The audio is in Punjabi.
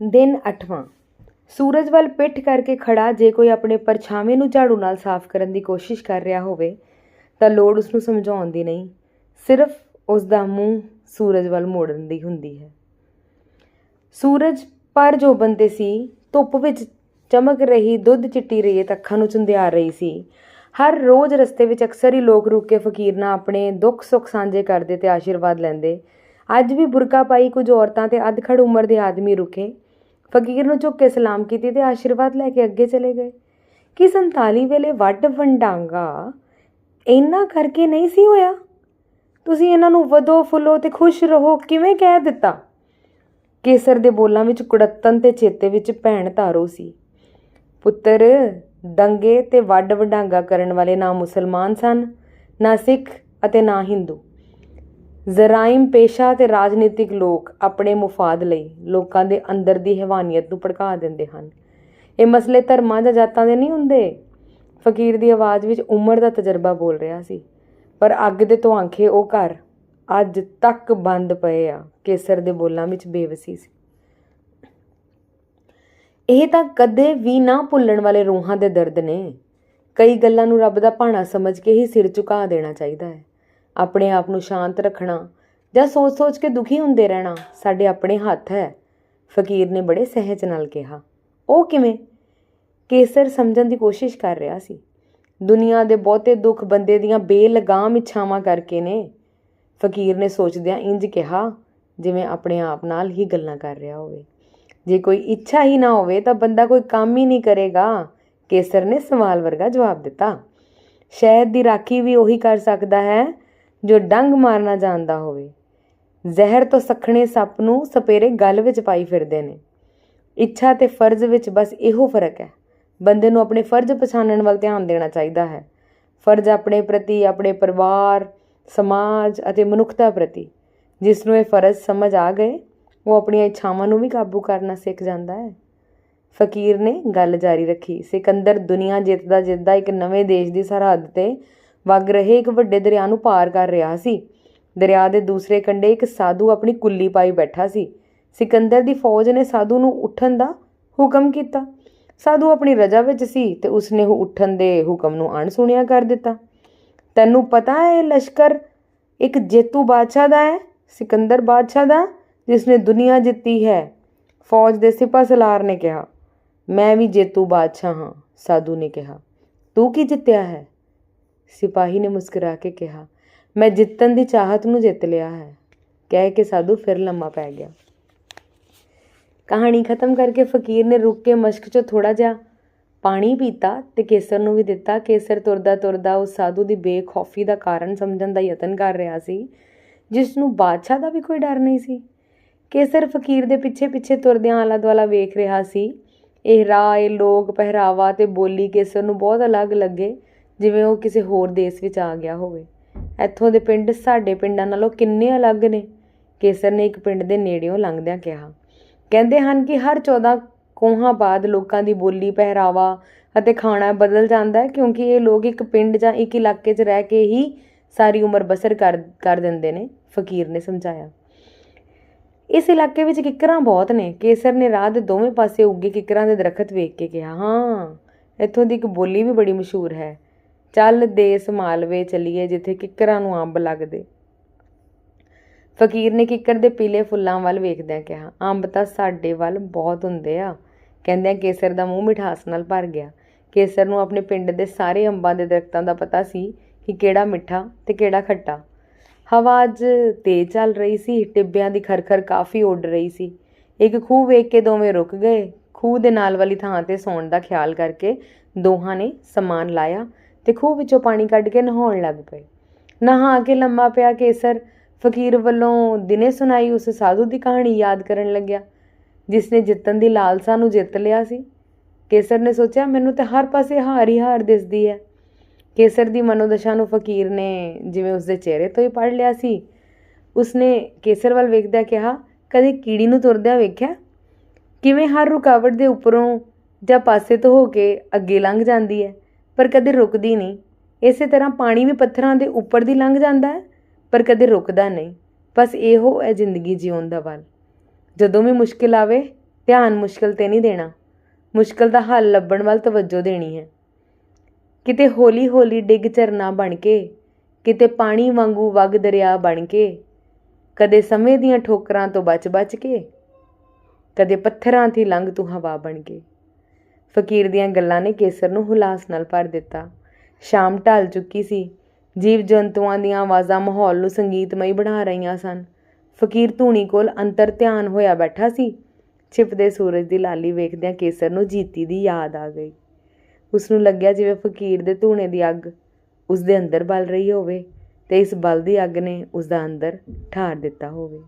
ਦਿਨ 8ਵਾਂ ਸੂਰਜ ਵੱਲ ਪਿੱਠ ਕਰਕੇ ਖੜਾ, ਜੇ ਕੋਈ ਆਪਣੇ ਪਰਛਾਵੇਂ ਨੂੰ ਝਾੜੂ ਨਾਲ ਸਾਫ਼ ਕਰਨ ਦੀ ਕੋਸ਼ਿਸ਼ ਕਰ ਰਿਹਾ ਹੋਵੇ, ਤਾਂ ਲੋੜ ਉਸ ਨੂੰ ਸਮਝਾਉਣ ਦੀ ਨਹੀਂ। ਸਿਰਫ ਉਸ ਦਾ ਮੂੰਹ ਸੂਰਜ ਵੱਲ ਮੋੜਨ ਦੀ ਹੁੰਦੀ ਹੈ। ਸੂਰਜ ਪਰ ਜੋ ਬੰਦੇ ਸੀ, ਧੁੱਪ ਵਿੱਚ ਚਮਕ ਰਹੀ, ਦੁੱਧ ਚਿੱਟੀ ਰੇਤ ਅੱਖਾਂ ਨੂੰ ਚੁੰਧਿਆ ਰਹੀ ਸੀ, ਹਰ ਰੋਜ਼ ਰਸਤੇ ਵਿੱਚ ਅਕਸਰ ਹੀ ਲੋਕ ਰੁਕ ਕੇ ਫਕੀਰ ਨਾਲ ਆਪਣੇ ਦੁੱਖ ਸੁੱਖ ਸਾਂਝੇ ਕਰਦੇ ਤੇ ਆਸ਼ੀਰਵਾਦ ਲੈਂਦੇ। ਅੱਜ ਵੀ ਬੁਰਕਾ ਪਾਈ ਕੁਝ ਔਰਤਾਂ ਤੇ ਅਧਖੜ ਉਮਰ ਦੇ ਆਦਮੀ ਰੁਕੇ ਫਕੀਰ ਨੂੰ ਝੁੱਕ ਕੇ ਸਲਾਮ ਕੀਤੀ ਤੇ ਆਸ਼ੀਰਵਾਦ ਲੈ ਕੇ ਅੱਗੇ ਚਲੇ ਗਏ। ਕਿ 47 ਵੇਲੇ ਵੱਡ ਵੰਡਾਂਗਾ? ਇੰਨਾ ਕਰਕੇ ਨਹੀਂ ਸੀ ਹੋਇਆ? ਤੁਸੀਂ ਇਹਨਾਂ ਨੂੰ ਵਧੋ ਫੁੱਲੋ ਤੇ ਖੁਸ਼ ਰਹੋ, ਕਿਵੇਂ ਕਹਿ ਦਿੱਤਾ? ਕੇਸਰ ਦੇ ਬੋਲਾਂ ਵਿੱਚ ਕੁੜੱਤਨ ਤੇ ਚੇਤੇ ਵਿੱਚ ਭੈਣ ਧਾਰੋ ਸੀ। ਪੁੱਤਰ, ਦੰਗੇ ਤੇ ਵੱਡ ਵਡਾਂਗਾ ਕਰਨ ਵਾਲੇ ਨਾ ਮੁਸਲਮਾਨ ਸਨ, ਨਾ ਸਿੱਖ ਅਤੇ ਨਾ ਹਿੰਦੂ। ਜ਼ਰਾਇਮ ਪੇਸ਼ਾ ਤੇ ਰਾਜਨੀਤਿਕ ਲੋਕ ਆਪਣੇ ਮੁਫਾਦ ਲਈ ਲੋਕਾਂ ਦੇ ਅੰਦਰ ਦੀ ਹੈਵਾਨੀਅਤ ਨੂੰ ਭੜਕਾ ਦਿੰਦੇ ਹਨ। ਇਹ ਮਸਲੇ ਧਰਮਾਂ ਜਾਂ ਜਾਤਾਂ ਦੇ ਨਹੀਂ ਹੁੰਦੇ। ਫਕੀਰ ਦੀ ਆਵਾਜ਼ ਵਿੱਚ ਉਮਰ ਦਾ ਤਜਰਬਾ ਬੋਲ ਰਿਹਾ ਸੀ। ਪਰ ਅੱਗ ਦੇ ਧੁਆਂਖੇ ਉਹ ਘਰ ਅੱਜ ਤੱਕ ਬੰਦ ਪਏ ਆ, ਕੇਸਰ ਦੇ ਬੋਲਾਂ ਵਿੱਚ ਬੇਵਸੀ ਸੀ। ਇਹ ਤਾਂ ਕਦੇ ਵੀ ਨਾ ਭੁੱਲਣ ਵਾਲੇ ਰੂਹਾਂ ਦੇ ਦਰਦ ਨੇ। ਕਈ ਗੱਲਾਂ ਨੂੰ ਰੱਬ ਦਾ ਭਾਣਾ ਸਮਝ ਕੇ ਹੀ ਸਿਰ ਝੁਕਾ ਦੇਣਾ ਚਾਹੀਦਾ ਹੈ। ਆਪਣੇ ਆਪ ਨੂੰ ਸ਼ਾਂਤ ਰੱਖਣਾ ਜਾਂ ਸੋਚ-ਸੋਚ ਕੇ ਦੁਖੀ ਹੁੰਦੇ ਰਹਿਣਾ ਸਾਡੇ ਆਪਣੇ ਹੱਥ ਹੈ। ਫਕੀਰ ਨੇ ਬੜੇ ਸਹਿਜ ਨਾਲ ਕਿਹਾ, ਉਹ ਕਿਵੇਂ? ਕੇਸਰ ਸਮਝਣ ਦੀ ਕੋਸ਼ਿਸ਼ ਕਰ ਰਿਹਾ ਸੀ। ਦੁਨੀਆ ਦੇ ਬਹੁਤੇ ਦੁੱਖ ਬੰਦੇ ਦੀਆਂ ਬੇਲਗਾਮ ਇੱਛਾਵਾਂ ਕਰਕੇ ਨੇ। ਫਕੀਰ ਨੇ ਸੋਚਦਿਆਂ ਇੰਜ ਕਿਹਾ, ਜਿਵੇਂ ਆਪਣੇ ਆਪ ਨਾਲ ਹੀ ਗੱਲਾਂ ਕਰ ਰਿਹਾ ਹੋਵੇ। ਜੇ ਕੋਈ ਇੱਛਾ ਹੀ ਨਾ ਹੋਵੇ ਤਾਂ ਬੰਦਾ ਕੋਈ ਕੰਮ ਹੀ ਨਹੀਂ ਕਰੇਗਾ। ਕੇਸਰ ਨੇ ਸਵਾਲ ਵਰਗਾ ਜਵਾਬ ਦਿੱਤਾ ਸ਼ਹਿਦ ਦੀ ਰਾਖੀ ਵੀ ਉਹੀ ਕਰ ਸਕਦਾ ਹੈ ਜੋ ਡੰਗ ਮਾਰਨਾ ਜਾਣਦਾ ਹੋਵੇ। ਜ਼ਹਿਰ ਤੋਂ ਸਖਣੇ ਸੱਪ ਨੂੰ ਸਪੇਰੇ ਗਲ ਵਿੱਚ ਪਾਈ ਫਿਰਦੇ ਨੇ। ਇੱਛਾ ਤੇ ਫਰਜ਼ ਵਿੱਚ ਬਸ ਇਹੋ ਫ਼ਰਕ ਹੈ। ਬੰਦੇ ਨੂੰ ਆਪਣੇ ਫਰਜ਼ ਪਛਾਣਨ ਵੱਲ ਧਿਆਨ ਦੇਣਾ ਚਾਹੀਦਾ ਹੈ। ਫਰਜ਼ ਆਪਣੇ ਪ੍ਰਤੀ, ਆਪਣੇ ਪਰਿਵਾਰ, ਸਮਾਜ ਅਤੇ ਮਨੁੱਖਤਾ ਪ੍ਰਤੀ। ਜਿਸ ਨੂੰ ਇਹ ਫਰਜ਼ ਸਮਝ ਆ ਗਏ, ਉਹ ਆਪਣੀਆਂ ਇੱਛਾਵਾਂ ਨੂੰ ਵੀ ਕਾਬੂ ਕਰਨਾ ਸਿੱਖ ਜਾਂਦਾ ਹੈ। ਫਕੀਰ ਨੇ ਗੱਲ ਜਾਰੀ ਰੱਖੀ। ਸਿਕੰਦਰ ਦੁਨੀਆ ਜਿੱਤਦਾ ਜਿੱਤਦਾ ਇੱਕ ਨਵੇਂ ਦੇਸ਼ ਦੀ ਸਰਹੱਦ ਤੇ ਵਗ ਰਹੇ ਇੱਕ ਵੱਡੇ ਦਰਿਆ ਨੂੰ ਪਾਰ ਕਰ ਰਿਹਾ ਸੀ। ਦਰਿਆ ਦੇ ਦੂਸਰੇ ਕੰਢੇ ਇੱਕ ਸਾਧੂ ਆਪਣੀ ਕੁੱਲੀ ਪਾਈ ਬੈਠਾ ਸੀ। ਸਿਕੰਦਰ ਦੀ ਫੌਜ ਨੇ ਸਾਧੂ ਨੂੰ ਉੱਠਣ ਦਾ ਹੁਕਮ ਕੀਤਾ। ਸਾਧੂ ਆਪਣੀ ਰਜਾ ਵਿੱਚ ਸੀ ਤੇ ਉਸਨੇ ਉਹ ਉੱਠਣ ਦੇ ਹੁਕਮ ਨੂੰ ਅਣਸੁਣਿਆ ਕਰ ਦਿੱਤਾ। ਤੈਨੂੰ ਪਤਾ ਹੈ ਇਹ ਲਸ਼ਕਰ ਇੱਕ ਜੇਤੂ ਬਾਦਸ਼ਾਹ ਦਾ ਹੈ, ਸਿਕੰਦਰ ਬਾਦਸ਼ਾਹ ਦਾ, ਜਿਸਨੇ ਦੁਨੀਆ ਜਿੱਤੀ ਹੈ। ਫੌਜ ਦੇ ਸਿਪਾ ਸਲਾਰ ਨੇ ਕਿਹਾ, ਮੈਂ ਵੀ ਜੇਤੂ ਬਾਦਸ਼ਾਹ ਹਾਂ ਸਾਧੂ ਨੇ ਕਿਹਾ। ਤੂੰ ਕੀ ਜਿੱਤਿਆ ਹੈ? ਸਿਪਾਹੀ ਨੇ ਮੁਸਕਰਾ ਕੇ ਕਿਹਾ, ਮੈਂ ਜਿੱਤਣ ਦੀ ਚਾਹਤ ਨੂੰ ਜਿੱਤ ਲਿਆ ਹੈ। ਕਹਿ ਕੇ ਸਾਧੂ ਫਿਰ ਲੰਮਾ ਪੈ ਗਿਆ। ਕਹਾਣੀ ਖਤਮ ਕਰਕੇ ਫਕੀਰ ਨੇ ਰੁੱਕ ਕੇ ਮਸ਼ਕ 'ਚੋਂ ਥੋੜਾ ਜਿਹਾ ਪਾਣੀ ਪੀਤਾ ਤੇ ਕੇਸਰ ਨੂੰ ਵੀ ਦਿੱਤਾ। ਕੇਸਰ ਤੁਰਦਾ ਤੁਰਦਾ ਉਸ ਸਾਧੂ ਦੀ ਬੇਖੌਫੀ ਦਾ ਕਾਰਨ ਸਮਝਣ ਦਾ ਯਤਨ ਕਰ ਰਿਹਾ ਸੀ, ਜਿਸ ਨੂੰ ਬਾਦਸ਼ਾਹ ਦਾ ਵੀ ਕੋਈ ਡਰ ਨਹੀਂ ਸੀ। ਕੇਸਰ ਫਕੀਰ ਦੇ ਪਿੱਛੇ ਪਿੱਛੇ ਤੁਰਦਿਆਂ ਆਲਾ ਦੁਆਲਾ ਵੇਖ ਰਿਹਾ ਸੀ। ਇਹ ਰਾਹ, ਇਹ ਲੋਕ ਪਹਿਰਾਵਾ ਤੇ ਬੋਲੀ ਕੇਸਰ ਨੂੰ ਬਹੁਤ ਅਲੱਗ ਲੱਗੇ। ਜਿਵੇਂ ਉਹ ਕਿਸੇ ਹੋਰ ਦੇਸ਼ ਵਿੱਚ ਆ ਗਿਆ ਹੋਵੇ। ਇੱਥੋਂ ਦੇ ਪਿੰਡ ਸਾਡੇ ਪਿੰਡਾਂ ਨਾਲੋਂ ਕਿੰਨੇ ਅਲੱਗ ਨੇ। ਕੇਸਰ ਨੇ ਇੱਕ ਪਿੰਡ ਦੇ ਨੇੜਿਓਂ ਲੰਘਦਿਆਂ ਕਿਹਾ। ਕਹਿੰਦੇ ਹਨ ਕਿ ਹਰ 14 ਕੋਹਾਂ ਬਾਅਦ ਲੋਕਾਂ ਦੀ ਬੋਲੀ ਪਹਿਰਾਵਾ ਅਤੇ ਖਾਣਾ ਬਦਲ ਜਾਂਦਾ ਹੈ ਕਿਉਂਕਿ ਇਹ ਲੋਕ ਇੱਕ ਪਿੰਡ ਜਾਂ ਇੱਕ ਇਲਾਕੇ 'ਚ ਰਹਿ ਕੇ ਹੀ ਸਾਰੀ ਉਮਰ ਬਸਰ ਕਰ ਕਰ ਦਿੰਦੇ ਨੇ, ਫਕੀਰ ਨੇ ਸਮਝਾਇਆ। ਇਸ ਇਲਾਕੇ ਵਿੱਚ ਕਿੱਕਰਾਂ ਬਹੁਤ ਨੇ। ਕੇਸਰ ਨੇ ਰਾਹ ਦੇ ਦੋਵੇਂ ਪਾਸੇ ਉੱਗੇ ਕਿੱਕਰਾਂ ਦੇ ਦਰਖਤ ਵੇਖ ਕੇ ਕਿਹਾ, ਹਾਂ, ਇੱਥੋਂ ਦੀ ਇੱਕ ਬੋਲੀ ਵੀ ਬੜੀ ਮਸ਼ਹੂਰ ਹੈ। ਚੱਲ ਦੇਸ ਮਾਲਵੇ ਚਲੀਏ ਜਿੱਥੇ ਕਿੱਕਰਾਂ ਨੂੰ ਅੰਬ ਲੱਗਦੇ। ਫਕੀਰ ਨੇ ਕਿੱਕਰ ਦੇ ਪੀਲੇ ਫੁੱਲਾਂ ਵੱਲ ਵੇਖਦਿਆਂ ਕਿਹਾ, ਅੰਬ ਤਾਂ ਸਾਡੇ ਵੱਲ ਬਹੁਤ ਹੁੰਦੇ ਆ। ਕਹਿੰਦਿਆਂ ਕੇਸਰ ਦਾ ਮੂੰਹ ਮਿਠਾਸ ਨਾਲ ਭਰ ਗਿਆ। ਕੇਸਰ ਨੂੰ ਆਪਣੇ ਪਿੰਡ ਦੇ ਸਾਰੇ ਅੰਬਾਂ ਦੇ ਦਰਖਤਾਂ ਦਾ ਪਤਾ ਸੀ ਕਿ ਕਿਹੜਾ ਮਿੱਠਾ ਤੇ ਕਿਹੜਾ ਖੱਟਾ। ਹਵਾ ਅੱਜ ਤੇਜ਼ ਚੱਲ ਰਹੀ ਸੀ, ਟਿੱਬਿਆਂ ਦੀ ਖਰਖਰ ਕਾਫੀ ਉੱਡ ਰਹੀ ਸੀ। ਇੱਕ ਖੂਹ ਵੇਖ ਕੇ ਦੋਵੇਂ ਰੁਕ ਗਏ। ਖੂਹ ਦੇ ਨਾਲ ਵਾਲੀ ਥਾਂ ਤੇ ਸੌਣ ਦਾ ਖਿਆਲ ਕਰਕੇ ਦੋਹਾਂ ਨੇ ਸਮਾਨ ਲਾਇਆ। ਤੇ ਖੂਹ ਵਿੱਚੋਂ ਪਾਣੀ ਕੱਢ ਕੇ ਨਹਾਉਣ ਲੱਗ ਪਏ। ਨਹਾ ਕੇ ਲੰਮਾ ਪਿਆ ਕੇਸਰ ਫਕੀਰ ਵੱਲੋਂ ਦਿਨੇ ਸੁਣਾਈ ਉਸ ਸਾਧੂ ਦੀ ਕਹਾਣੀ ਯਾਦ ਕਰਨ ਲੱਗਿਆ, ਜਿਸ ਨੇ ਜਿੱਤਣ ਦੀ ਲਾਲਸਾ ਨੂੰ ਜਿੱਤ ਲਿਆ ਸੀ। ਕੇਸਰ ਨੇ ਸੋਚਿਆ, ਮੈਨੂੰ ਤਾਂ ਹਰ ਪਾਸੇ ਹਾਰ ਹੀ ਹਾਰ ਦਿਸਦੀ ਹੈ। ਕੇਸਰ ਦੀ ਮਨੋਦਸ਼ਾ ਨੂੰ ਫਕੀਰ ਨੇ ਜਿਵੇਂ ਉਸਦੇ ਚਿਹਰੇ ਤੋਂ ਹੀ ਪੜ ਲਿਆ ਸੀ। ਉਸਨੇ ਕੇਸਰ ਵੱਲ ਵੇਖਦਿਆਂ ਕਿਹਾ, ਕਦੇ ਕੀੜੀ ਨੂੰ ਤੁਰਦਿਆਂ ਵੇਖਿਆ? ਕਿਵੇਂ ਹਰ ਰੁਕਾਵਟ ਦੇ ਉੱਪਰੋਂ ਜਾਂ ਪਾਸੇ ਤੋਂ ਹੋ ਕੇ ਅੱਗੇ ਲੰਘ ਜਾਂਦੀ ਹੈ? ਪਰ ਕਦੇ ਰੁਕਦੀ ਨਹੀਂ। ਇਸੇ ਤਰ੍ਹਾਂ ਪਾਣੀ ਵੀ ਪੱਥਰਾਂ ਦੇ ਉੱਪਰ ਦੀ ਲੰਘ ਜਾਂਦਾ ਹੈ, ਪਰ ਕਦੇ ਰੁਕਦਾ ਨਹੀਂ। ਬਸ ਇਹੋ ਹੈ ਜ਼ਿੰਦਗੀ ਜਿਉਣ ਦਾ ਵੱਲ। ਜਦੋਂ ਵੀ ਮੁਸ਼ਕਿਲ ਆਵੇ, ਧਿਆਨ ਮੁਸ਼ਕਿਲ ਤੇ ਨਹੀਂ ਦੇਣਾ। ਮੁਸ਼ਕਲ ਦਾ ਹੱਲ ਲੱਭਣ ਵੱਲ ਤਵੱਜੋ ਦੇਣੀ ਹੈ। ਕਿਤੇ ਹੌਲੀ ਹੌਲੀ ਡਿੱਗ ਝਰਨਾ ਬਣ ਕੇ, ਕਿਤੇ ਪਾਣੀ ਵਾਂਗੂ ਵਗ ਦਰਿਆ ਬਣ ਕੇ, ਕਦੇ ਸਮੇਂ ਦੀਆਂ ਠੋਕਰਾਂ ਤੋਂ ਬਚ-ਬਚ ਕੇ, ਕਦੇ ਪੱਥਰਾਂ 'ਤੇ ਲੰਘ ਤੂੰ ਹਵਾ ਬਣ ਕੇ। ਫਕੀਰ ਦੀਆਂ ਗੱਲਾਂ ਨੇ ਕੇਸਰ ਨੂੰ ਹੁਲਾਸ ਨਾਲ ਭਰ ਦਿੱਤਾ। ਸ਼ਾਮ ਢਲ ਚੁੱਕੀ ਸੀ। ਜੀਵ ਜੰਤੂਆਂ ਦੀਆਂ ਆਵਾਜ਼ਾਂ ਮਾਹੌਲ ਨੂੰ ਸੰਗੀਤਮਈ ਬਣਾ ਰਹੀਆਂ ਸਨ। ਫਕੀਰ ਧੂਣੀ ਕੋਲ ਅੰਤਰ ਧਿਆਨ ਹੋਇਆ ਬੈਠਾ ਸੀ। ਛਿਪਦੇ ਸੂਰਜ ਦੀ ਲਾਲੀ ਵੇਖਦਿਆਂ ਕੇਸਰ ਨੂੰ ਜੀਤੀ ਦੀ ਯਾਦ ਆ ਗਈ। ਉਸ ਨੂੰ ਲੱਗਿਆ ਜਿਵੇਂ ਫਕੀਰ ਦੇ ਧੂਣੇ ਦੀ ਅੱਗ ਉਸ ਦੇ ਅੰਦਰ ਬਲ ਰਹੀ ਹੋਵੇ ਤੇ ਇਸ ਬਲ ਦੀ ਅੱਗ ਨੇ ਉਸ ਦਾ ਅੰਦਰ ਠਾਰ ਦਿੱਤਾ ਹੋਵੇ।